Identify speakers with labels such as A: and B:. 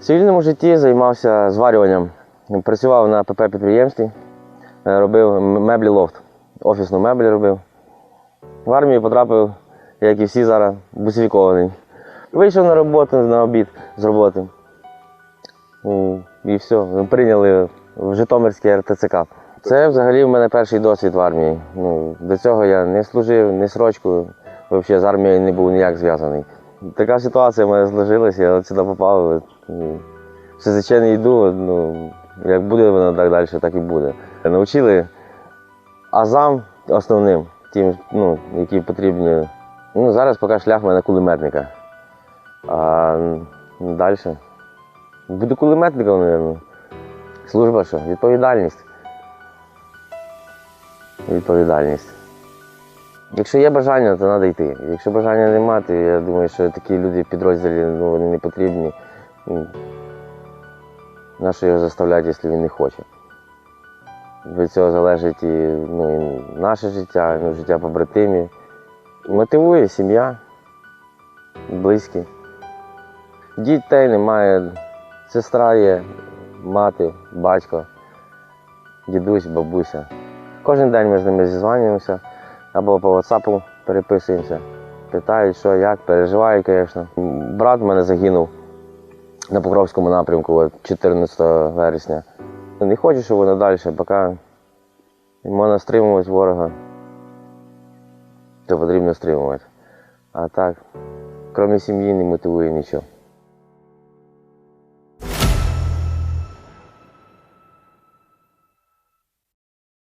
A: В цивільному житті займався зварюванням. Працював на ПП підприємстві, е, робив меблі лофт, офісну меблі робив. В армію потрапив, як і всі зараз, бусифікований. Вийшов на роботу на обід з роботи. І все, прийняли в Житомирський РТЦК. Це взагалі в мене перший досвід в армії. Ну, до цього я не служив, не срочку, взагалі з армією не був ніяк зв'язаний. Така ситуація в мене зложилася, я сюди попав. ну, Все звичайно йду, ну, як буде воно так далі, так і буде. Навчили азам основним, тим, ну, які потрібні. Ну, зараз поки шлях в мене кулеметника. А далі. Буду кулеметником, мабуть. Служба що? Відповідальність. Відповідальність. Якщо є бажання, то треба йти. Якщо бажання немає, то я думаю, що такі люди в підрозділі ну, вони не потрібні. Ну, Нащо його заставляти, якщо він не хоче? Від цього залежить і, ну, і наше життя, ну, життя побратимів. Мотивує сім'я, близькі. Дітей немає, сестра є, мати, батько, дідусь, бабуся. Кожен день ми з ними зізванюємося або по WhatsApp переписуємося. Питають, що, як, переживають, звісно. Брат в мене загинув на Покровському напрямку 14 вересня. Не хочу, щоб воно далі, поки можна стримувати ворога, то потрібно стримувати. А так, крім сім'ї, не мотивує нічого.